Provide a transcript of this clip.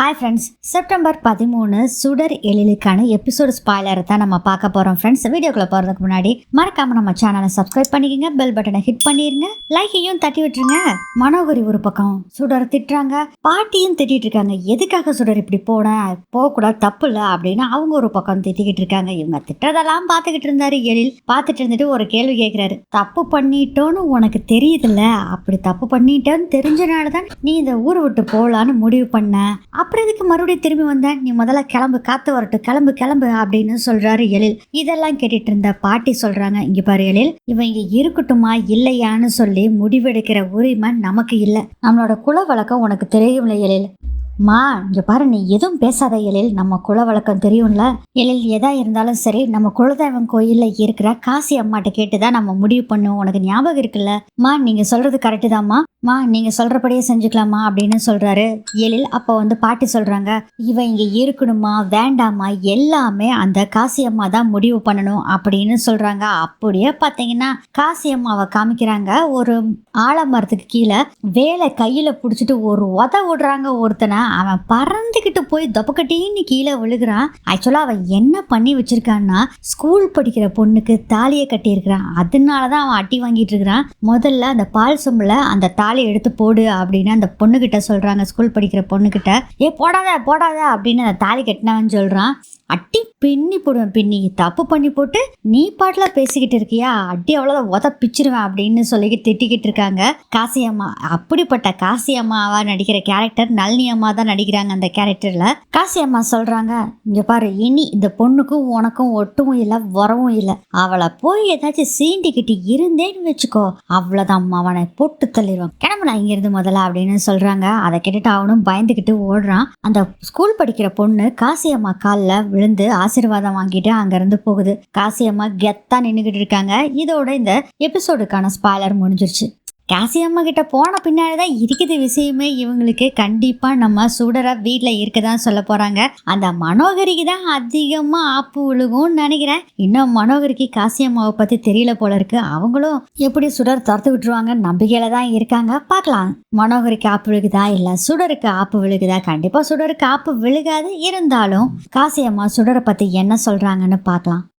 Hi friends September பதிமூணு சுடர் எழிலுக்கான episode ஸ்பாய்லரை தான் நம்ம பார்க்க போகிறோம் ஃப்ரெண்ட்ஸ் வீடியோக்குள்ளே போகிறதுக்கு முன்னாடி மறக்காமல் நம்ம சேனலை சப்ஸ்கிரைப் பண்ணிக்கங்க பெல் பட்டனை ஹிட் பண்ணிருங்க லைக்கையும் தட்டி விட்டுருங்க. மனோகரி ஒரு பக்கம் சுடர் திட்டுறாங்க பாட்டியும் திட்டிகிட்டு இருக்காங்க. எதுக்காக சுடர் இப்படி போன போகக்கூடாது தப்பு இல்லை அப்படின்னு அவங்க ஒரு பக்கம் திட்டிக்கிட்டு இருக்காங்க. இவங்க திட்டுறதெல்லாம் பார்த்துக்கிட்டு இருந்தாரு எழில். பார்த்துட்டு இருந்துட்டு ஒரு கேள்வி கேட்குறாரு தப்பு பண்ணிட்டோன்னு உனக்கு தெரியுதுல்ல? அப்படி தப்பு பண்ணிட்டேன்னு தெரிஞ்சனால தான் நீ இந்த ஊரை விட்டு போகலான்னு முடிவு பண்ண. அப்புறம் இதுக்கு மறுபடியும் திரும்பி வந்தேன் நீ முதல்ல கிளம்பு காத்து வரட்டும். கிளம்பு கிளம்பு அப்படின்னு சொல்றாரு எழில். இதெல்லாம் கேட்டுட்டு இருந்த பாட்டி சொல்றாங்க இங்க பாரு எழில் இவன் இருக்கட்டுமா இல்லையான்னு சொல்லி முடிவெடுக்கிற உரிமை நமக்கு இல்லை. நம்மளோட குல வழக்கம் உனக்கு தெரியும்ல எழில்? மா இங்கே பாரு நீ எதுவும் பேசாத எழில். நம்ம குல வழக்கம் தெரியும்ல. எழில் எதா இருந்தாலும் சரி நம்ம குலதெய்வம் கோயிலில் இருக்கிற காசி அம்மாட்ட கேட்டுதான் நம்ம முடிவு பண்ணுவோம். உனக்கு ஞாபகம் இருக்குல்ல? மா நீங்கள் சொல்கிறது கரெக்டு தான்மா மா நீங்கள் சொல்றபடியே செஞ்சுக்கலாமா அப்படின்னு சொல்றாரு. எழில் அப்போ வந்து பாட்டி சொல்றாங்க இவன் இங்க இருக்கணுமா வேண்டாமா எல்லாமே அந்த காசி அம்மா தான் முடிவு பண்ணணும் அப்படின்னு சொல்றாங்க. அப்படியே பார்த்தீங்கன்னா காசியம்மாவை காமிக்கிறாங்க. ஒரு ஆலமரத்துக்கு கீழே வேலை கையில பிடிச்சிட்டு ஒரு உத விடுறாங்க ஒருத்தனை. அவன் பறந்துக்கிட்டு போய் தொப்பக்கட்டின்னு கீழே விழுகிறான். ஆக்சுவலாக அவன் என்ன பண்ணி வச்சிருக்கான்னா ஸ்கூல் படிக்கிற பொண்ணுக்கு தாலியை கட்டியிருக்கிறான். அதனால தான் அவன் அட்டி வாங்கிட்டு இருக்கிறான். முதல்ல அந்த பால் சொம்பில் அந்த தாலி எடுத்து போடு அப்படின்னு அந்த பொண்ணுக்கிட்ட சொல்கிறாங்க ஸ்கூல் படிக்கிற பொண்ணுக்கிட்ட ஏ போடாத போடாத அப்படின்னு அந்த தாலி கட்டினவன் சொல்கிறான் அட்டி பின்னி போடுவேன் பின்னி. தப்பு பண்ணி போட்டு நீ பாட்டில் பேசிக்கிட்டு இருக்கியா? அடி அவ்வளோதான் உத பிச்சிருவேன் அப்படின்னு சொல்லிக்கிட்டு திட்டிக்கிட்டு இருக்காங்க காசி அம்மா. அப்படிப்பட்ட காசி அம்மாவா நடிக்கிற கேரக்டர் நளினி அம்மா தான் நடிக்கிறாங்க அந்த கேரக்டர்ல காசி அம்மா சொல்றாங்க இங்க பாரு இனி இந்த பொண்ணுக்கும் உனக்கும் ஒட்டும் இல்லை உறவும் இல்லை. அவளை போய் ஏதாச்சும் சீண்டிக்கிட்டு இருந்தேன்னு வச்சுக்கோ. அவ்வளோதான் அவனை போட்டு தள்ளிடுவான் கிளம்புனா இங்கிருந்து முதல்ல அப்படின்னு சொல்றாங்க. அதை கேட்டுட்டு அவனும் பயந்துக்கிட்டு ஓடுறான். அந்த ஸ்கூல் படிக்கிற பொண்ணு காசி அம்மா காலில் விழுந்து ஆசீர்வாதம் வாங்கிட்டு அங்கேருந்து போகுது. காசியம்மா கெத்தா நின்றுக்கிட்டு இருக்காங்க. இதோட இந்த எபிசோடுக்கான ஸ்பாய்லர் முடிஞ்சிருச்சு. காசி அம்மா கிட்ட போன பின்னாடி தான் இருக்குது விஷயமே இவங்களுக்கு. கண்டிப்பாக நம்ம சுடரை வீட்டில் இருக்க தான் சொல்ல போகிறாங்க அந்த மனோகரிக்கு தான் அதிகமாக ஆப்பு விழுகும்னு நினைக்கிறேன். இன்னும் மனோகரிக்கு காசி அம்மாவை பற்றி தெரியல போல இருக்கு. அவங்களும் எப்படி சுடர் துரத்து விட்டுருவாங்க நம்பிக்கையில தான் இருக்காங்க. பார்க்கலாம். மனோகரிக்கு ஆப்பு விழுகுதா இல்லை சுடருக்கு ஆப்பு விழுகுதா? கண்டிப்பாக சுடருக்கு ஆப்பு விழுகாது. இருந்தாலும் காசி அம்மா சுடரை பற்றி என்ன சொல்கிறாங்கன்னு பார்க்கலாம்.